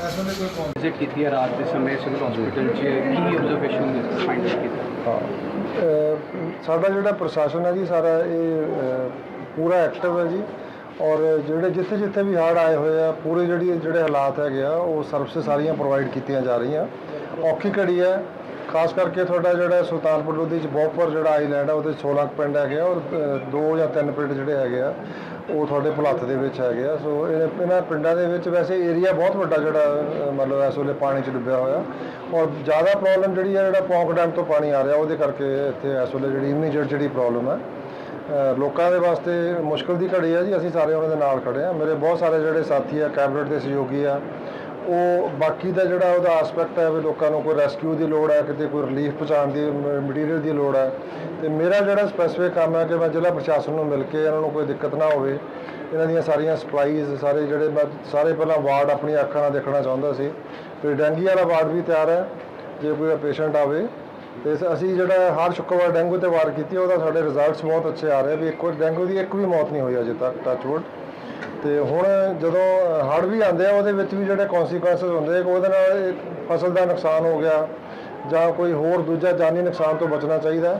Visit ਕੀਤੀ ਹੈ ਰਾਤ ਦੇ ਸਮੇਂ ਸਿਵਲ ਹਸਪੀਟਲ 'ਚ ਕੀ ਆਬਜ਼ਰਵੇਸ਼ਨ ਫਾਈਂਡ ਕੀਤਾ ਅਹ ਸਾਡਾ ਜਿਹੜਾ ਪ੍ਰਸ਼ਾਸਨ ਹੈ ਜੀ ਸਾਰਾ ਇਹ ਅਹ, ਪੂਰਾ ਐਕਟਿਵ ਹੈ ਜੀ ਔਰ ਜਿਹੜੇ ਜਿੱਥੇ ਜਿੱਥੇ ਵੀ ਹੜ੍ਹ ਆਏ ਹੋਏ ਆ ਪੂਰੇ ਜਿਹੜੀ ਜਿਹੜੇ ਹਾਲਾਤ ਹੈਗੇ ਆ ਉਹ ਸਰਵਿਸ ਸਾਰੀਆਂ ਪ੍ਰੋਵਾਈਡ ਕੀਤੀਆਂ ਜਾ ਰਹੀਆਂ ਔਖੀ ਘੜੀ ਹੈ ਖਾਸ ਕਰਕੇ ਤੁਹਾਡਾ ਜਿਹੜਾ ਸੁਲਤਾਨਪੁਰ ਲੋਧੀ ਚ ਬੋਪਰ ਜਿਹੜਾ ਆਈਲੈਂਡ ਆ ਉਹਦੇ 'ਚ 16 ਕੁ ਪਿੰਡ ਹੈਗੇ ਆ ਔਰ ਅਹ, ਦੋ ਜਾਂ ਤਿੰਨ ਪਿੰਡ ਜਿਹੜੇ ਹੈਗੇ ਆ ਉਹ ਤੁਹਾਡੇ ਭੁਲੱਥ ਦੇ ਵਿੱਚ ਹੈਗੇ ਆ। ਸੋ ਇਹ- ਇਹਨਾਂ ਪਿੰਡਾਂ ਦੇ ਵਿੱਚ ਵੈਸੇ ਏਰੀਆ ਬਹੁਤ ਵੱਡਾ ਜਿਹੜਾ ਅਹ, ਮਤਲਬ ਇਸ ਵੇਲੇ ਪਾਣੀ 'ਚ ਡੁੱਬਿਆ ਹੋਇਆ। ਔਰ ਜ਼ਿਆਦਾ ਪ੍ਰੋਬਲਮ ਜਿਹੜੀ ਆ ਜਿਹੜਾ ਪੌਂਕ ਡੈਮ ਤੋਂ ਪਾਣੀ ਆ ਰਿਹਾ ਉਹਦੇ ਕਰਕੇ ਇੱਥੇ ਇਸ ਵੇਲੇ ਜਿਹੜੀ ਇਮੀਡੀਏਟ ਜਿਹੜੀ ਪ੍ਰੋਬਲਮ ਹੈ ਅਹ, ਲੋਕਾਂ ਦੇ ਵਾਸਤੇ ਮੁਸ਼ਕਲ ਦੀ ਘੜੀ ਹੈ ਜੀ ਅਸੀਂ ਸਾਰੇ ਉਹਨਾਂ ਦੇ ਨਾਲ ਖੜੇ ਆ। ਮੇਰੇ ਬਹੁਤ ਸਾਰੇ ਜਿਹੜੇ ਸਾਥੀ ਆ ਕੈਬਨਿਟ ਦੇ ਸਹਿਯੋਗੀ ਆ ਉਹ ਬਾਕੀ ਦਾ ਜਿਹੜਾ ਉਹਦਾ ਐਸਪੈਕਟ ਹੈ ਵੀ ਲੋਕਾਂ ਨੂੰ ਕੋਈ ਰੈਸਕਿਊ ਦੀ ਲੋੜ ਹੈ, ਕਿਤੇ ਕੋਈ ਰਿਲੀਫ ਪਹੁੰਚਾਉਣ ਦੀ ਮਟੀਰੀਅਲ ਦੀ ਲੋੜ ਹੈ। ਤੇ ਮੇਰਾ ਜਿਹੜਾ ਸਪੈਸੀਫਿਕ ਕੰਮ ਹੈ ਕਿ ਮੈਂ ਜ਼ਿਲ੍ਹਾ ਪ੍ਰਸ਼ਾਸਨ ਨੂੰ ਮਿਲ ਕੇ ਇਹਨਾਂ ਨੂੰ ਕੋਈ ਦਿੱਕਤ ਨਾ ਹੋਵੇ। ਇਹਨਾਂ ਦੀਆਂ ਸਾਰੀਆਂ ਸਪਲਾਈਜ਼ ਸਾਰੇ ਜਿਹੜੇ ਮੈਂ ਸਾਰੇ ਪਹਿਲਾਂ ਵਾਰਡ ਆਪਣੀਆਂ ਅੱਖਾਂ ਨਾਲ ਦੇਖਣਾ ਚਾਹੁੰਦਾ ਸੀ। ਤੇ ਡੈਂਗੀ ਵਾਲਾ ਵਾਰਡ ਵੀ ਤਿਆਰ ਹੈ, ਜੇ ਕੋਈ ਪੇਸ਼ੈਂਟ ਆਵੇ। ਤੇ ਅਸੀਂ ਜਿਹੜਾ ਹਰ ਸ਼ੁੱਕਰਵਾਰ ਡੈਂਗੂ ਤੇ ਵਾਰ ਕੀਤੀ ਉਹਦਾ ਸਾਡੇ ਰਿਜ਼ਲਟਸ ਬਹੁਤ ਅੱਛੇ ਆ ਰਹੇ ਵੀ ਇੱਕ ਡੈਂਗੂ ਦੀ ਇੱਕ ਵੀ ਮੌਤ ਨਹੀਂ ਹੋਈ ਅਜੇ ਤੱਕ ਟੱਚਵੁੱਡ ਤੇ ਹੁਣ ਜਦੋਂ ਹੜ੍ਹ ਵੀ ਆਉਂਦੇ ਆ, ਉਹਦੇ ਵਿੱਚ ਵੀ ਜਿਹੜੇ ਕਨਸੀਕੁਐਂਸਸ ਹੁੰਦੇ ਆ ਕਿ ਉਹਦੇ ਨਾਲ ਫਸਲ ਦਾ ਨੁਕਸਾਨ ਹੋ ਗਿਆ ਜਾਂ ਕੋਈ ਹੋਰ ਦੂਜਾ ਜਾਨੀ ਨੁਕਸਾਨ ਤੋਂ ਬਚਣਾ ਚਾਹੀਦਾ।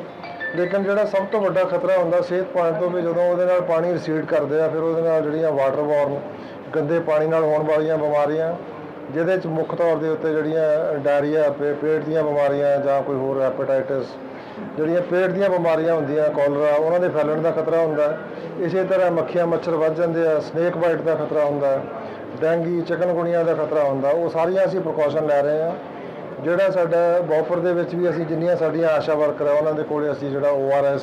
ਲੇਕਿਨ ਜਿਹੜਾ ਸਭ ਤੋਂ ਵੱਡਾ ਖਤਰਾ ਹੁੰਦਾ ਸਿਹਤ ਪੁਆਇੰਟ ਤੋਂ ਵੀ ਜਦੋਂ ਉਹਦੇ ਨਾਲ ਪਾਣੀ ਰਿਸੀਡ ਕਰਦੇ ਆ, ਫਿਰ ਉਹਦੇ ਨਾਲ ਜਿਹੜੀਆਂ ਵਾਟਰ ਬੋਰਨ ਗੰਦੇ ਪਾਣੀ ਨਾਲ ਹੋਣ ਵਾਲੀਆਂ ਬਿਮਾਰੀਆਂ ਜਿਹਦੇ ਚ ਮੁੱਖ ਤੌਰ ਦੇ ਉੱਤੇ ਜਿਹੜੀਆਂ ਡਾਇਰੀਆ, ਪੇ- ਪੇਟ ਦੀਆਂ ਬਿਮਾਰੀਆਂ ਜਾਂ ਕੋਈ ਹੋਰ ਹੈਪੇਟਾਈਟਿਸ ਜਿਹੜੀਆਂ ਪੇਟ ਦੀਆਂ ਬਿਮਾਰੀਆਂ ਹੁੰਦੀਆਂ ਕੋਲਰਾ ਉਹਨਾਂ ਦੇ ਫੈਲਣ ਦਾ ਖਤਰਾ ਹੁੰਦਾ ਇਸੇ ਤਰ੍ਹਾਂ ਮੱਖੀਆਂ, ਮੱਛਰ ਵੱਧ ਜਾਂਦੇ ਆ ਸਨੇਕ ਬਾਈਟ ਦਾ ਖਤਰਾ ਹੁੰਦਾ ਹੈ। ਡੈਂਗੀ ਚਿਕਨਗੁਣੀਆ ਦਾ ਖਤਰਾ ਹੁੰਦਾ ਉਹ ਸਾਰੀਆਂ ਅਸੀਂ ਪ੍ਰੀਕਾਸ਼ਨ ਲੈ ਰਹੇ ਹਾਂ ਜਿਹੜਾ ਸਾਡਾ ਬੋਫਰ ਦੇ ਵਿੱਚ ਵੀ ਅਸੀਂ ਜਿੰਨੀਆਂ ਸਾਡੀਆਂ ਆਸ਼ਾ ਵਰਕਰ ਆ, ਉਹਨਾਂ ਦੇ ਕੋਲੇ ਅਸੀਂ ਜਿਹੜਾ ORS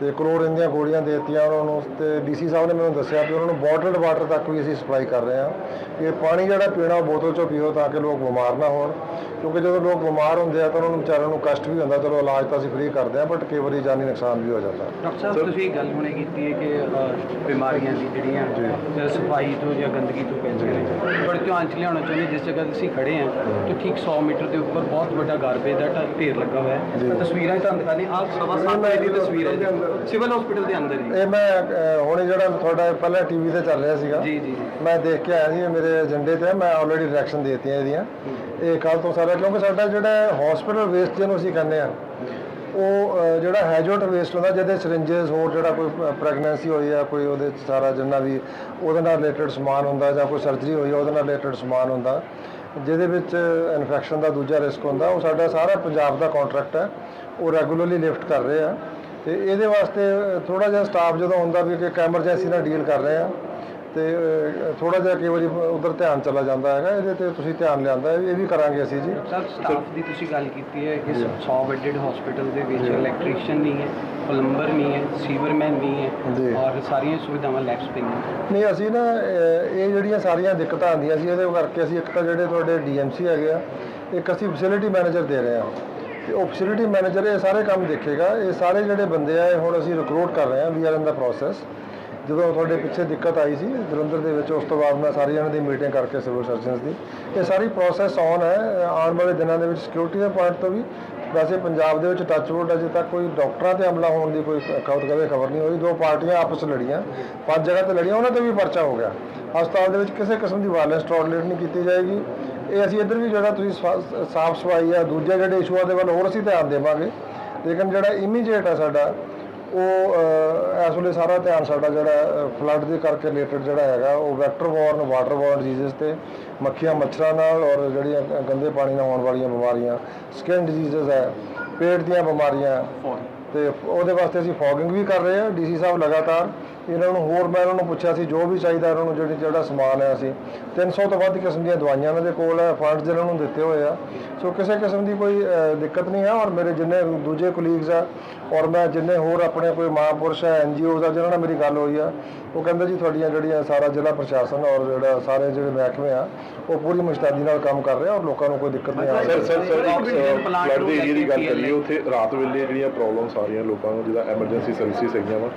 ਤੇ ਕਲੋਰੀਨ ਦੀਆਂ ਗੋਲੀਆਂ ਦੇ ਦਿੱਤੀਆਂ ਉਹਨਾਂ ਨੂੰ ਤੇ ਡੀਸੀ ਸਾਹਿਬ ਨੇ ਮੈਨੂੰ ਦੱਸਿਆ ਕਿ ਉਹਨਾਂ ਨੂੰ ਬੋਟਲਡ ਵਾਟਰ ਤੱਕ ਵੀ ਅਸੀਂ ਸਪਲਾਈ ਕਰ ਰਹੇ ਹਾਂ ਇਹ ਪਾਣੀ ਜਿਹੜਾ ਪੀਣਾ ਬੋਤਲ ਚੋਂ ਪੀਓ ਤਾਂ ਕਿ ਲੋਕ ਬਿਮਾਰ ਨਾ ਹੋਣ ਕਿਉਂਕਿ ਜਦੋਂ ਲੋਕ ਬਿਮਾਰ ਹੁੰਦੇ ਆ ਤਾਂ ਉਹਨਾਂ ਨੂੰ ਵਿਚਾਰਿਆਂ ਨੂੰ ਕਸ਼ਟ ਵੀ ਹੁੰਦਾ ਚਲੋ ਇਲਾਜ ਤਾਂ ਅਸੀਂ ਫ੍ਰੀ ਕਰਦੇ ਹਾਂ ਬਟ ਕਈ ਵਾਰੀ ਜਾਨੀ ਨੁਕਸਾਨ ਵੀ ਹੋ ਜਾਂਦਾ। ਡਾਕਟਰ ਸਾਹਿਬ ਤੁਸੀਂ ਗੱਲ ਹੁਣੇ ਕੀਤੀ ਹੈ ਕਿ ਬਿਮਾਰੀਆਂ ਦੀ ਜਿਹੜੀਆਂ ਸਫ਼ਾਈ ਤੋਂ ਜਾਂ ਗੰਦਗੀ ਤੋਂ ਪੈਂਦੀਆਂ ਨੇ। ਬੜੇ ਧਿਆਨ ਚ ਲਿਆਉਣਾ ਚਾਹੁੰਦੇ ਜਿਸ ਜਗ੍ਹਾ ਤੇ ਅਸੀਂ ਖੜੇ ਹਾਂ ਤਾਂ ਠੀਕ 100 ਮੀਟਰ ਦੇ ਉੱਪਰ ਬਹੁਤ ਵੱਡਾ ਗਾਰਬੇਜ ਦਾ ਢੇਰ ਲੱਗਾ ਹੋਇਆ ਹੈ। ਤਸਵੀਰਾਂ ਤੁਹਾਨੂੰ ਦਿਖਾਣੀ ਆਹ ਸਵਾ ਵਜੇ ਦੀ ਤਸਵੀਰ ਹੈ ਸਿਵਲ ਹਸਪੀਟਲ ਦੇ ਅੰਦਰ ਇਹ ਮੈਂ ਹੁਣੇ ਜਿਹੜਾ ਤੁਹਾਡਾ ਪਹਿਲਾਂ ਟੀਵੀ ਤੇ ਚੱਲ ਰਿਹਾ ਸੀਗਾ। ਜੀ ਜੀ ਮੈਂ ਦੇਖ ਕੇ ਆਇਆ ਸੀ ਮੇਰੇ ਏਜੰਡੇ ਤੇ ਮੈਂ ਆਲਰੇਡੀ ਡਾਇਰੈਕਸ਼ਨ ਦੇ ਦਿੱਤੀਆਂ ਇਹਦੀਆਂ। ਇਹ ਕੱਲ ਤੋਂ ਸਾਰਾ ਕਿਉਂਕਿ ਸਾਡਾ ਜਿਹੜਾ ਹਸਪੀਟਲ ਵੇਸਟ ਜਿਹਨੂੰ ਅਸੀਂ ਕਹਿੰਦੇ ਆ ਉਹ ਜਿਹੜਾ ਹੈਜੋਟ ਵੇਸਟ ਹੁੰਦਾ ਜਿਹਦੇ ਸਿਰਿੰਜਸ ਹੋਰ ਜਿਹੜਾ ਕੋਈ ਪ੍ਰੈਗਨੈਂਸੀ ਹੋਈ ਆ, ਕੋਈ ਉਹਦੇ 'ਚ ਸਾਰਾ ਜਿੰਨਾ ਵੀ ਉਹਦੇ ਨਾਲ ਰਿਲੇਟਡ ਸਮਾਨ ਹੁੰਦਾ ਜਾਂ ਕੋਈ ਸਰਜਰੀ ਹੋਈ ਆ, ਉਹਦੇ ਨਾਲ ਰਿਲੇਟਡ ਸਮਾਨ ਹੁੰਦਾ। ਜਿਹਦੇ ਵਿੱਚ ਇਨਫੈਕਸ਼ਨ ਦਾ ਦੂਜਾ ਰਿਸਕ ਹੁੰਦਾ, ਉਹ ਸਾਡਾ ਸਾਰਾ ਪੰਜਾਬ ਦਾ ਕੰਟਰੈਕਟ ਹੈ। ਉਹ ਰੈਗੂਲਰਲੀ ਲਿਫਟ ਕਰ ਰਹੇ ਆ। ਤੇ ਇਹਦੇ ਵਾਸਤੇ ਥੋੜਾ ਜਿਹਾ ਸਟਾਫ ਜਦੋਂ ਹੁੰਦਾ ਵੀ ਕਿ ਇੱਕ ਐਮਰਜੈਂਸੀ ਨਾਲ ਡੀਲ ਕਰ ਰਹੇ ਆ ਤੇ ਥੋੜਾ ਜਿਹਾ ਕਈ ਵਾਰੀ ਉਧਰ ਧਿਆਨ ਚਲਾ ਜਾਂਦਾ ਹੈਗਾ ਇਹਦੇ ਤੇ ਤੁਸੀਂ ਧਿਆਨ ਲਿਆਂਦਾ ਇਹ ਵੀ ਕਰਾਂਗੇ ਅਸੀਂ ਜੀ। ਸਰ ਸਟਾਫ ਦੀ ਤੁਸੀਂ ਗੱਲ ਕੀਤੀ ਹੈ ਇਸ 100 ਬੈੱਡਡ ਹਸਪੀਟਲ ਦੇ ਵਿੱਚ ਇਲੈਕਟ੍ਰੀਸ਼ੀਅਨ ਨਹੀਂ ਹੈ ਪਲੰਬਰ ਨਹੀਂ ਹੈ ਸੀਵਰਮੈਨ ਨਹੀਂ। ਹੈ ਔਰ ਸਾਰੀਆਂ ਸੁਵਿਧਾਵਾਂ ਲੈਕਸ ਪਈਆਂ। ਨਹੀਂ ਅਸੀਂ ਨਾ ਇਹ ਜਿਹੜੀਆਂ ਸਾਰੀਆਂ ਦਿੱਕਤਾਂ ਆਉਂਦੀਆਂ ਸੀ ਇਹਦੇ ਕਰਕੇ ਅਸੀਂ ਇੱਕ ਤਾਂ ਜਿਹੜੇ ਤੁਹਾਡੇ ਡੀਐਮਸੀ ਹੈਗੇ ਆ ਇੱਕ ਅਸੀਂ ਫੈਸਿਲਿਟੀ ਮੈਨੇਜਰ ਦੇ ਰਹੇ ਹਾਂ। ਤੇ ਉਹ ਫੈਸਿਲਿਟੀ ਮੈਨੇਜਰ ਇਹ ਸਾਰੇ ਕੰਮ ਦੇਖੇਗਾ ਇਹ ਸਾਰੇ ਜਿਹੜੇ ਬੰਦੇ ਆ ਇਹ ਹੁਣ ਅਸੀਂ ਰਿਕਰੂਟ ਕਰ ਰਹੇ ਹਾਂ ਵੀ ਆਰ ਇਨ ਦਾ ਪ੍ਰੋਸੈਸ ਜਦੋਂ ਤੁਹਾਡੇ ਪਿੱਛੇ ਦਿੱਕਤ ਆਈ ਸੀ, ਜਲੰਧਰ ਦੇ ਵਿੱਚ ਉਸ ਤੋਂ ਬਾਅਦ ਮੈਂ ਸਾਰੀ ਜਣਾਂ ਦੀ ਮੀਟਿੰਗ ਕਰਕੇ ਸਿਵਲ ਸਰਜਨਸ ਦੀ। ਇਹ ਸਾਰੀ ਪ੍ਰੋਸੈਸ ਔਨ ਹੈ। ਆਉਣ ਵਾਲੇ ਦਿਨਾਂ ਦੇ ਵਿੱਚ ਸਿਕਿਉਰਿਟੀ ਦੇ ਪੁਆਇੰਟ ਤੋਂ ਵੀ ਵੈਸੇ ਪੰਜਾਬ ਦੇ ਵਿੱਚ ਟੱਚ ਟੱਚਵੁੱਡ ਅਜੇ ਤੱਕ ਕੋਈ ਡਾਕਟਰਾਂ ਤੇ ਹਮਲਾ ਹੋਣ ਦੀ ਕੋਈ ਖਬਰ, ਕਦੇ ਖਬਰ ਨਹੀਂ ਹੋਈ। ਦੋ ਪਾਰਟੀਆਂ ਆਪਸ ਲੜੀਆਂ। ਪੰਜ ਜਗ੍ਹਾ ਤੇ ਲੜੀਆਂ, ਉਹਨਾਂ ਤੇ ਵੀ ਪਰਚਾ ਹੋ ਗਿਆ। ਹਸਪਤਾਲ ਦੇ ਵਿੱਚ ਕਿਸੇ ਕਿਸਮ ਦੀ ਵਾਇਲੈਂਸ ਟੋਲਰੇਟ ਨਹੀਂ ਕੀਤੀ ਜਾਏਗੀ। ਇਹ ਅਸੀਂ ਇੱਧਰ ਵੀ ਜਿਹੜਾ ਤੁਸੀਂ ਸਾਫ਼ ਸਫ਼ਾਈ ਆ ਦੂਜੇ ਜਿਹੜੇ ਇਸ਼ੂਆਂ ਦੇ ਵੱਲ ਹੋਰ ਅਸੀਂ ਧਿਆਨ ਦੇਵਾਂਗੇ। ਲੇਕਿਨ ਜਿਹੜਾ ਇਮੀਡੀਏਟ ਆ ਸਾਡਾ ਉਹ ਇਸ ਵੇਲੇ ਸਾਰਾ ਧਿਆਨ ਸਾਡਾ ਜਿਹੜਾ ਫਲੱਡ ਦੇ ਕਰਕੇ ਰਿਲੇਟਡ ਜਿਹੜਾ ਹੈਗਾ ਉਹ vector borne water borne disease ਤੇ ਮੱਖੀਆਂ ਮੱਛਰਾਂ ਨਾਲ ਔਰ ਜਿਹੜੀਆਂ ਗੰਦੇ ਪਾਣੀ ਨਾਲ ਹੋਣ ਵਾਲੀਆਂ ਬਿਮਾਰੀਆਂ ਸਕਿਨ ਡਿਜ਼ੀਜ਼ਸ ਹੈ ਪੇਟ ਦੀਆਂ ਬਿਮਾਰੀਆਂ ਤੇ ਉਹਦੇ ਵਾਸਤੇ ਅਸੀਂ ਫੋਗਿੰਗ ਵੀ ਕਰ ਰਹੇ ਹਾਂ ਡੀਸੀ ਸਾਹਿਬ ਲਗਾਤਾਰ ਇਹਨਾਂ ਨੂੰ ਹੋਰ ਮੈਂ ਇਹਨਾਂ ਨੂੰ ਪੁੱਛਿਆ ਸੀ ਜੋ ਵੀ ਚਾਹੀਦਾ ਇਹਨਾਂ ਨੂੰ ਜਿਹੜੀ ਜਿਹੜਾ ਸਮਾਨ ਹੈ ਅਸੀਂ। 300 ਤੋਂ ਵੱਧ ਕਿਸਮ ਦੀਆਂ ਦਵਾਈਆਂ ਇਹਨਾਂ ਦੇ ਕੋਲ ਹੈ ਫੰਡਸ ਇਹਨਾਂ ਨੂੰ ਦਿੱਤੇ ਹੋਏ ਆ। ਸੋ ਕਿਸੇ ਕਿਸਮ ਦੀ ਕੋਈ ਦਿੱਕਤ ਨਹੀਂ ਹੈ ਔਰ ਮੇਰੇ ਜਿੰਨੇ ਦੂਜੇ ਕੋਲੀਗਸ ਆ ਔਰ ਮੈਂ ਜਿੰਨੇ ਹੋਰ ਆਪਣੇ ਕੋਈ ਮਹਾਂਪੁਰਸ਼ ਹੈ ਐਨਜੀਓਜ਼ ਆ ਜਿਨ੍ਹਾਂ ਨਾਲ ਮੇਰੀ ਗੱਲ ਹੋਈ ਆ ਉਹ ਕਹਿੰਦੇ ਜੀ ਤੁਹਾਡੀਆਂ ਜਿਹੜੀਆਂ ਸਾਰਾ ਜ਼ਿਲ੍ਹਾ ਪ੍ਰਸ਼ਾਸਨ ਔਰ ਜਿਹੜਾ ਸਾਰੇ ਜਿਹੜੇ ਮਹਿਕਮੇ ਆ ਉਹ ਪੂਰੀ ਮੁਸ਼ਤੈਦੀ ਨਾਲ ਕੰਮ ਕਰ ਰਹੇ ਆ ਔਰ ਲੋਕਾਂ ਨੂੰ ਕੋਈ ਦਿੱਕਤ ਨਹੀਂ ਆ sir sir sir oxygen plant ਦੇ ਏਰੀਆ ਦੀ ਗੱਲ ਕਰੀਏ ਉੱਥੇ ਰਾਤ ਵੇਲੇ ਜਿਹੜੀਆਂ ਪ੍ਰੋਬਲਮਸ ਆ ਰਹੀਆਂ ਲੋਕਾਂ ਨੂੰ ਜਿਹਦਾ ਐਮਰਜੈਂਸੀ ਸਰਵਿਸਿਜ਼ ਹੈਗੀਆਂ ਵਾ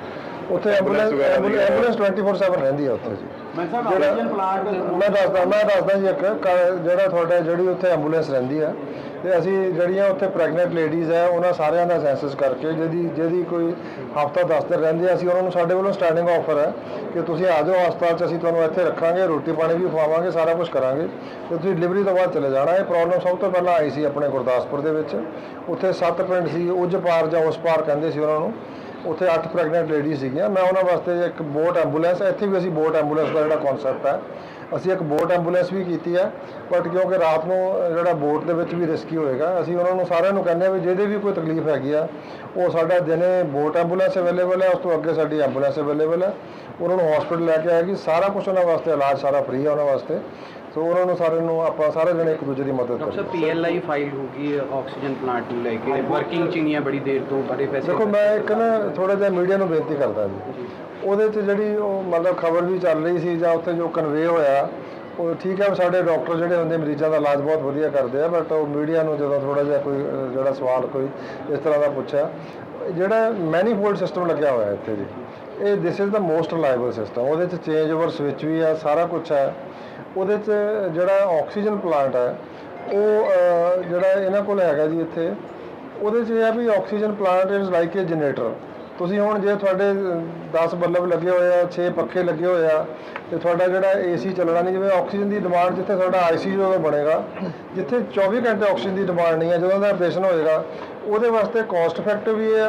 ਉੱਥੇ ਐਂਬੂਲੈਂਸ ਐਂਬੂਲੈਂਸ 24/7 ਰਹਿੰਦੀ ਆ ਉੱਥੇ ਜੀ। ਮੈਂ ਸਾਹਿਬ ਆਕਸੀਜਨ ਪਲਾਂਟ ਮੈਂ ਦੱਸਦਾ ਮੈਂ ਦੱਸਦਾ ਜੀ ਇੱਕ ਕ- ਜਿਹੜਾ ਤੁਹਾਡਾ ਜਿਹੜੀ ਉੱਥੇ ਐਂਬੂਲੈਂਸ ਰਹਿੰਦੀ ਆ ਤੇ ਅਸੀਂ ਜਿਹੜੀਆਂ ਉੱਥੇ ਪ੍ਰੈਗਨੈਂਟ ਲੇਡੀਜ਼ ਹੈ ਉਹਨਾਂ ਸਾਰਿਆਂ ਦਾ ਸੈਂਸਸ ਕਰਕੇ ਜਿਹਦੀ ਜਿਹਦੀ ਕੋਈ ਹਫਤਾ 10 ਦਿਨ ਰਹਿੰਦੇ ਆ, ਅਸੀਂ ਉਹਨਾਂ ਨੂੰ ਸਾਡੇ ਵੱਲੋਂ ਸਟੈਂਡਿੰਗ ਆਫਰ ਹੈ ਕਿ ਤੁਸੀਂ ਆ ਜਾਓ ਹਸਪਤਾਲ 'ਚ ਅਸੀਂ ਤੁਹਾਨੂੰ ਇੱਥੇ ਰੱਖਾਂਗੇ ਰੋਟੀ ਪਾਣੀ ਵੀ ਖਵਾਵਾਂਗੇ ਸਾਰਾ ਕੁਝ ਕਰਾਂਗੇ ਤੇ ਤੁਸੀਂ ਡਿਲੀਵਰੀ ਤੋਂ ਬਾਅਦ ਚਲੇ ਜਾਣਾ। ਇਹ ਪ੍ਰੋਬਲਮ ਸਭ ਤੋਂ ਪਹਿਲਾਂ ਆਈ ਸੀ ਆਪਣੇ ਗੁਰਦਾਸਪੁਰ ਦੇ ਵਿੱਚ। ਉੱਥੇ ਸੱਤ ਪਿੰਡ ਸੀ ਉੱਜ ਪਾਰ ਜਾਂ ਉਸ ਪਾਰ ਕਹਿੰਦੇ ਸੀ ਉਹਨਾਂ ਨੂੰ। ਉੱਥੇ 8 ਪ੍ਰੈਗਨੈਂਟ ਲੇਡੀਜ਼ ਸੀਗੀਆਂ। ਮੈਂ ਉਹਨਾਂ ਵਾਸਤੇ ਇੱਕ ਬੋਟ ਐਂਬੂਲੈਂਸ ਇੱਥੇ ਵੀ ਅਸੀਂ ਬੋਟ ਐਂਬੂਲੈਂਸ ਦਾ ਜਿਹੜਾ ਕਨਸੈਪਟ ਹੈ ਅਸੀਂ ਇੱਕ ਬੋਟ ਐਂਬੂਲੈਂਸ ਵੀ ਕੀਤੀ ਹੈ ਬਟ ਕਿਉਂਕਿ ਰਾਤ ਨੂੰ ਜਿਹੜਾ ਬੋਟ ਦੇ ਵਿੱਚ ਵੀ ਰਿਸਕੀ ਹੋਏਗਾ ਅਸੀਂ ਉਹਨਾਂ ਨੂੰ ਸਾਰਿਆਂ ਨੂੰ ਕਹਿੰਦੇ ਆ ਵੀ ਜਿਹਦੇ ਵੀ ਕੋਈ ਤਕਲੀਫ ਹੈਗੀ ਆ ਉਹ ਸਾਡਾ ਦਿਨੇ ਬੋਟ ਐਂਬੂਲੈਂਸ ਅਵੇਲੇਬਲ ਹੈ ਉਸ ਤੋਂ ਅੱਗੇ ਸਾਡੀ ਐਂਬੂਲੈਂਸ ਅਵੇਲੇਬਲ ਹੈ ਉਹਨਾਂ ਨੂੰ ਹਸਪੀਟਲ ਲੈ ਕੇ ਆਏਗੀ ਸਾਰਾ ਕੁਝ ਉਹਨਾਂ ਵਾਸਤੇ ਇਲਾਜ ਸਾਰਾ ਫ੍ਰੀ ਹੈ ਉਹਨਾਂ ਵਾਸਤੇ। ਸੋ ਉਹਨਾਂ ਨੂੰ ਸਾਰਿਆਂ ਨੂੰ ਆਪਾਂ ਸਾਰੇ ਜਣੇ ਇੱਕ ਦੂਜੇ ਦੀ ਮਦਦ ਕਰੀਏ। ਸਾਹਿਬ ਪੀਐਲਆਈ ਫਾਈਲ ਹੋਗੀ ਆਕਸੀਜਨ ਪਲਾਂਟ ਨੂੰ ਲੈ ਕੇ ਵਰਕਿੰਗ ਚ ਨਹੀਂ ਹੈ ਬੜੀ ਦੇਰ ਤੋਂ ਬੜੇ ਪੈਸੇ ਦੇਖੋ ਮੈਂ ਇੱਕ ਨਾ ਥੋੜਾ ਜਿਹਾ ਮੀਡੀਆ ਨੂੰ ਬੇਨਤੀ ਕਰਦਾ ਜੀ। ਉਹਦੇ 'ਚ ਜਿਹੜੀ ਉਹ ਮਤਲਬ ਖਬਰ ਵੀ ਚੱਲ ਰਹੀ ਸੀ ਜਾਂ ਉੱਥੇ ਜੋ ਕਨਵੇ ਹੋਇਆ, ਉਹ ਠੀਕ ਹੈ, ਸਾਡੇ ਡਾਕਟਰ ਜਿਹੜੇ ਹੁੰਦੇ ਮਰੀਜ਼ਾਂ ਦਾ ਇਲਾਜ ਬਹੁਤ ਵਧੀਆ ਕਰਦੇ ਆ ਬਟ ਉਹ ਮੀਡੀਆ ਨੂੰ ਜਦੋਂ ਥੋੜਾ ਜਿਹਾ ਕੋਈ ਜਿਹੜਾ ਸਵਾਲ ਕੋਈ ਇਸ ਤਰ੍ਹਾਂ ਦਾ ਪੁੱਛਿਆ, ਜਿਹੜਾ ਮੈਨੀਫੋਲਡ ਸਿਸਟਮ ਲੱਗਿਆ ਹੋਇਆ ਇੱਥੇ ਜੀ, ਇਹ this is the most reliable system ਉਹਦੇ 'ਚ ਚੇਂਜ ਓਵਰ ਸਵਿਚ ਵੀ ਆ, ਸਾਰਾ ਕੁਝ ਹੈ, ਉਹਦੇ 'ਚ ਜਿਹੜਾ ਆਕਸੀਜਨ ਪਲਾਂਟ ਹੈ, ਉਹ ਜਿਹੜਾ ਇਹਨਾਂ ਕੋਲ ਹੈਗਾ ਜੀ ਇੱਥੇ, ਉਹਦੇ 'ਚ ਇਹ ਆ ਵੀ oxygen plant is like a generator ਤੁਸੀਂ ਹੁਣ ਜੇ ਤੁਹਾਡੇ 10 ਬੱਲਬ ਲੱਗੇ ਹੋਏ ਆ 6 ਪੱਖੇ ਲੱਗੇ ਹੋਏ ਆ, ਤੇ ਤੁਹਾਡਾ ਜਿਹੜਾ ਏਸੀ ਚੱਲਣਾ ਨਹੀਂ, ਜਿਵੇਂ ਆਕਸੀਜਨ ਦੀ ਡਿਮਾਂਡ ਜਿੱਥੇ ਤੁਹਾਡਾ ਆਈਸੀਯੂ ਦਾ ਬਣੇਗਾ। ਜਿੱਥੇ 24 ਘੰਟੇ ਆਕਸੀਜਨ ਦੀ ਡਿਮਾਂਡ ਨਹੀਂ ਹੈ ਜਦੋਂ ਦਾ ਆਪਰੇਸ਼ਨ ਹੋਏਗਾ, ਉਹਦੇ ਵਾਸਤੇ ਕਾਸਟ ਇਫੈਕਟਿਵ ਵੀ ਹੈ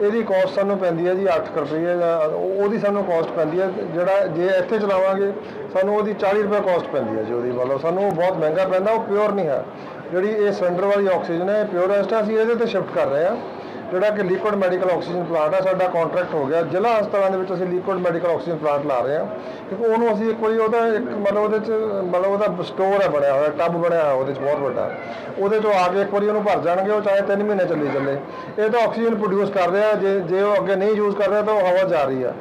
ਇਹਦੀ ਕਾਸਟ ਸਾਨੂੰ ਪੈਂਦੀ ਹੈ ਜੀ 8 ਰੁਪਏ ਜਾਂ ਉਹਦੀ ਸਾਨੂੰ ਕਾਸਟ ਪੈਂਦੀ ਹੈ ਜਿਹੜਾ ਜੇ ਇੱਥੇ ਚਲਾਵਾਂਗੇ, ਸਾਨੂੰ ਉਹਦੀ 40 ਰੁਪਏ ਕਾਸਟ ਪੈਂਦੀ ਹੈ ਜੀ ਉਹਦੀ, ਮਤਲਬ ਸਾਨੂੰ ਉਹ ਬਹੁਤ ਮਹਿੰਗਾ ਪੈਂਦਾ, ਉਹ ਪਿਓਰ ਨਹੀਂ ਹੈ ਜਿਹੜੀ ਇਹ ਸਿਲੰਡਰ ਵਾਲੀ ਆਕਸੀਜਨ ਹੈ, ਇਹ ਪਿਓਰੈਸਟ ਹੈ ਅਸੀਂ ਇਹਦੇ ਤੇ ਸ਼ਿਫਟ ਕਰ ਰਹੇ ਹਾਂ ਜਿਹੜਾ ਕਿ ਲਿਕੁਇਡ ਮੈਡੀਕਲ ਆਕਸੀਜਨ ਪਲਾਂਟ ਹੈ ਸਾਡਾ ਕੰਟਰੈਕਟ ਹੋ ਗਿਆ। ਜ਼ਿਲ੍ਹਾ ਹਸਪਤਾਲਾਂ ਦੇ ਵਿੱਚ ਅਸੀਂ ਲਿਕੁਇਡ ਮੈਡੀਕਲ ਆਕਸੀਜਨ ਪਲਾਂਟ ਲਾ ਰਹੇ ਹਾਂ। ਕਿਉਂਕਿ ਉਹਨੂੰ ਅਸੀਂ ਇੱਕ ਵਾਰੀ ਉਹਦਾ, ਇੱਕ ਮਤਲਬ ਉਹਦੇ ਚ, ਮਤਲਬ ਉਹਦਾ ਸਟੋਰ ਹੈ ਬਣਿਆ ਹੋਇਆ ਟੱਬ ਬਣਿਆ ਹੋਇਆ, ਉਹਦੇ ਚ ਬਹੁਤ ਵੱਡਾ। ਉਹਦੇ 'ਚੋਂ ਆ ਕੇ ਇੱਕ ਵਾਰੀ ਉਹਨੂੰ ਭਰ ਜਾਣਗੇ, ਉਹ ਚਾਹੇ 3 ਮਹੀਨੇ ਚੱਲੀ ਚੱਲੇ। ਇਹ ਤਾਂ ਆਕਸੀਜਨ ਪ੍ਰੋਡਿਊਸ ਕਰ ਰਿਹਾ ਜੇ ਜੇ ਉਹ ਅੱਗੇ ਨਹੀਂ ਯੂਜ਼ ਕਰ ਰਿਹਾ ਤਾਂ ਉਹ ਹਵਾ ਜਾ ਰਹੀ ਆ।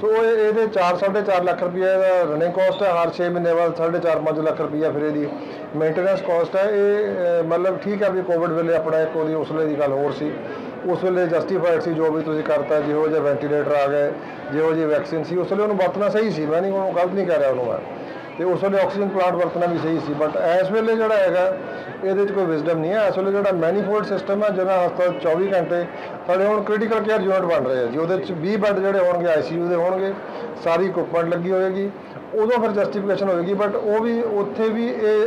ਸੋ ਇਹ, ਇਹਦੇ 4 4.5 ਲੱਖ ਰੁਪਏ ਦਾ ਰਨਿੰਗ ਕਾਸਟ ਹੈ ਹਰ 6 ਮਹੀਨੇ ਬਾਅਦ 4.5 5 ਲੱਖ ਰੁਪਏ ਫਿਰ ਇਹਦੀ ਮੇਨਟੇਨੈਂਸ ਕਾਸਟ ਹੈ ਇਹ ਮਤਲਬ ਠੀਕ ਹੈ ਵੀ ਕੋਵਿਡ ਵੇਲੇ ਆਪਣਾ ਇੱਕ ਉਹਦੀ ਉਸਲੇ ਦੀ ਗੱਲ ਹੋਰ ਸੀ। ਉਸ ਵੇਲੇ ਜਸਟੀਫਾਈਡ ਸੀ ਜੋ ਵੀ ਤੁਸੀਂ ਕਰਤਾ, ਜਿਹੋ ਜਿਹੇ ਵੈਂਟੀਲੇਟਰ ਆ ਗਏ, ਜਿਹੋ ਜਿਹੀ ਵੈਕਸੀਨ ਸੀ, ਉਸ ਵੇਲੇ ਉਹਨੂੰ ਵਰਤਣਾ ਸਹੀ ਸੀ, ਮੈਂ ਨਹੀਂ ਉਹਨੂੰ ਗਲਤ ਨਹੀਂ ਕਰ ਰਿਹਾ ਉਹਨੂੰ ਮੈਂ। ਤੇ ਉਸ ਵੇਲੇ ਆਕਸੀਜਨ ਪਲਾਂਟ ਵਰਤਣਾ ਵੀ ਸਹੀ ਸੀ ਬਟ ਇਸ ਵੇਲੇ ਜਿਹੜਾ ਹੈਗਾ, ਇਹਦੇ 'ਚ ਕੋਈ ਵਿਜ਼ਡਮ ਨਹੀਂ ਹੈ। ਇਸ ਵੇਲੇ ਜਿਹੜਾ ਮੈਨੀਫੋਲਡ ਸਿਸਟਮ ਹੈ ਜਿਹਦਾ ਹਸਪਤਾਲ 24 ਘੰਟੇ ਸਾਡੇ ਹੁਣ ਕ੍ਰਿਟੀਕਲ ਕੇਅਰ ਯੂਨਿਟ ਬਣ ਰਹੇ ਆ ਜੀ। ਉਹਦੇ 'ਚ 20 ਬੈੱਡ ਜਿਹੜੇ ਹੋਣਗੇ ਆਈਸੀਯੂ ਦੇ ਹੋਣਗੇ, ਸਾਰੀ ਇਕਵਿਪਮੈਂਟ ਲੱਗੀ ਹੋਏਗੀ। ਉਦੋਂ ਫਿਰ ਜਸਟੀਫਿਕੇਸ਼ਨ ਹੋਏਗੀ ਬਟ ਉਹ ਵੀ, ਉੱਥੇ ਵੀ ਇਹ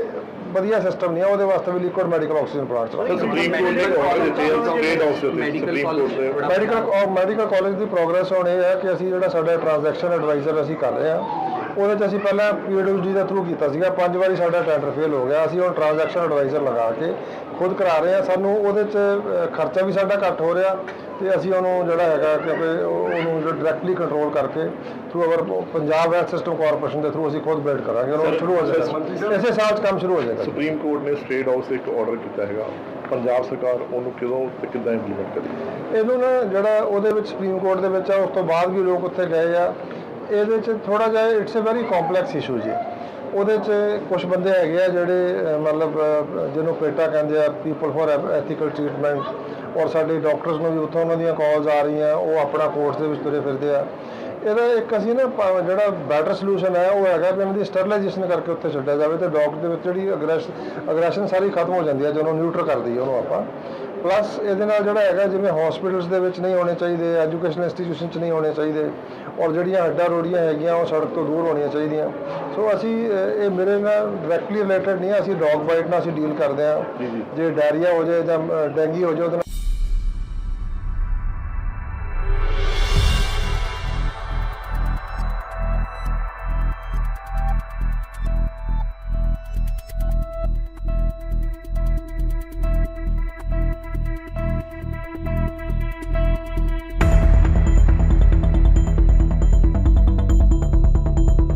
ਵਧੀਆ ਸਿਸਟਮ ਨਹੀਂ ਹੈ ਉਹਦੇ ਵਾਸਤੇ ਵੀ liquid medical oxygen plant sir supreme court ਨੇ ਆਰਡਰ ਦਿੱਤੇ ਆ ਸਟੇਟ ਹਾਊਸ ਦੇ ਉੱਤੇ ਸੁਪਰੀਮ ਕੋਰਟ ਨੇ। ਮੈਡੀਕਲ ਮੈਡੀਕਲ ਕਾਲਜ ਦੀ ਪ੍ਰੋਗਰੈਸ ਹੁਣ ਇਹ ਹੈ ਕਿ ਅਸੀਂ ਜਿਹੜਾ ਸਾਡਾ ਟ੍ਰਾਂਜੈਕਸ਼ਨ ਐਡਵਾਈਜ਼ਰ ਅਸੀਂ ਕਰ ਰਹੇ ਹਾਂ। ਉਹਦੇ 'ਚ ਅਸੀਂ ਪਹਿਲਾਂ ਪੀਡਬਲਯੂਡੀ ਦੇ ਥਰੂ ਕੀਤਾ ਸੀਗਾ। ਪੰਜ ਵਾਰੀ ਸਾਡਾ ਟੈਂਡਰ ਫੇਲ ਹੋ ਗਿਆ। ਅਸੀਂ ਹੁਣ ਟ੍ਰਾਂਜੈਕਸ਼ਨ ਐਡਵਾਈਜ਼ਰ ਲਗਾ ਕੇ ਖੁਦ ਕਰਾ ਰਹੇ ਹਾਂ। ਸਾਨੂੰ ਉਹਦੇ 'ਚ ਖਰਚਾ ਵੀ ਸਾਡਾ ਘੱਟ ਹੋ ਰਿਹਾ ਤੇ ਅਸੀਂ ਉਹਨੂੰ ਜਿਹੜਾ ਹੈਗਾ ਕਿਉਂਕਿ ਉਹ- ਉਹਨੂੰ ਡਾਇਰੈਕਟਲੀ ਕੰਟਰੋਲ ਕਰਕੇ through our Punjab health system corporation ਦੇ ਥਰੂ ਅਸੀਂ ਖੁਦ ਬਿਲਡ ਕਰਾਂਗੇ। ਉਹਨੂੰ ਸ਼ੁਰੂ ਹੋ ਜਾਏਗਾ। ਇਸੇ ਸਾਲ 'ਚ ਕੰਮ ਸ਼ੁਰੂ ਹੋ ਜਾਏਗਾ ਸੁਪਰੀਮ ਕੋਰਟ ਨੇ ਸਟੇਟ ਹਾਊਸ ਇੱਕ ਆਰਡਰ ਕੀਤਾ ਹੈਗਾ। ਪੰਜਾਬ ਸਰਕਾਰ ਉਹਨੂੰ ਕਿਦੋਂ ਤੇ ਕਿੱਦਾਂ ਇੰਪਲੀਮੈਂਟ ਕਰੇਗੀ? ਇਹਨੂੰ ਨਾ ਜਿਹੜਾ ਉਹਦੇ ਵਿੱਚ ਸੁਪਰੀਮ ਕੋਰਟ ਦੇ ਵਿੱਚ ਆ ਉਸ ਤੋਂ ਬਾਅਦ ਵੀ ਲੋਕ ਉੱਥੇ ਗਏ ਆ। ਇਹਦੇ 'ਚ ਥੋੜਾ ਜਿਹਾ it's a very complex issue ਜੀ। ਉਹਦੇ 'ਚ ਕੁਝ ਬੰਦੇ ਹੈਗੇ ਆ ਜਿਹੜੇ ਮਤਲਬ ਜਿਹਨੂੰ ਪੇਟਾ ਕਹਿੰਦੇ ਆ ਪੀਪਲ ਫॉर ਐਥੀਕਲ ਟ੍ਰੀਟਮੈਂਟ ਔਰ ਸਾਡੇ ਡਾਕਟਰਸ ਨੂੰ ਵੀ ਉੱਥੋਂ ਉਹਨਾਂ ਦੀਆਂ ਕਾਲਸ ਆ ਰਹੀਆਂ, ਉਹ ਆਪਣਾ ਕੋਰਸ ਦੇ ਵਿੱਚ ਤੁਰੇ ਫਿਰਦੇ ਆ। ਇਹਦਾ ਇੱਕ ਅਸੀਂ ਨਾ ਜਿਹੜਾ ਬੈਟਰ ਸੋਲੂਸ਼ਨ ਹੈ, ਉਹ ਹੈਗਾ ਵੀ ਇਹਨਾਂ ਦੀ ਸਟਰਲਾਈਜੇਸ਼ਨ ਕਰਕੇ ਉੱਥੇ ਛੱਡਿਆ ਜਾਵੇ ਤੇ ਡੌਗ ਦੇ ਵਿੱਚ ਜਿਹੜੀ ਅਗਰੈਸ਼ਨ ਅਗਰੈਸ਼ਨ ਸਾਰੀ ਖਤਮ ਹੋ ਜਾਂਦੀ ਹੈ ਜਦੋਂ ਨਿਊਟਰ ਕਰਦੀ ਹੈ ਉਹਨੂੰ ਆਪਾਂ। ਪਲੱਸ ਇਹਦੇ ਨਾਲ ਜਿਹੜਾ ਹੈਗਾ ਜਿਵੇਂ ਹਸਪੀਟਲਸ ਦੇ ਵਿੱਚ ਨਹੀਂ ਹੋਣੇ ਚਾਹੀਦੇ ਐਜੂਕੇਸ਼ਨ ਇੰਸਟੀਟਿਊਸ਼ਨ 'ਚ ਨਹੀਂ ਹੋਣੇ ਚਾਹੀਦੇ ਔਰ ਜਿਹੜੀਆਂ ਹੱਡਾਂ ਰੋੜੀਆਂ ਹੈਗੀਆਂ ਉਹ ਸੜਕ ਤੋਂ ਦੂਰ ਹੋਣੀਆਂ ਚਾਹੀਦੀਆਂ। ਸੋ ਅਸੀਂ ਇਹ ਮੇਰੇ ਨਾਲ ਡਾਇਰੈਕਟਲੀ ਰਿਲੇਟਡ ਨਹੀਂ ਅਸੀਂ ਡੌਗ ਬਾਈਟ ਨਾਲ ਅਸੀਂ ਡੀਲ ਕਰਦੇ ਹਾਂ ਜੇ ਡਾਇਰੀਆ ਹੋ ਜਾਏ ਜਾਂ ਡੈਂਗੀ ਹੋ ਜਾਏ ਉਹਦੇ ਨਾਲ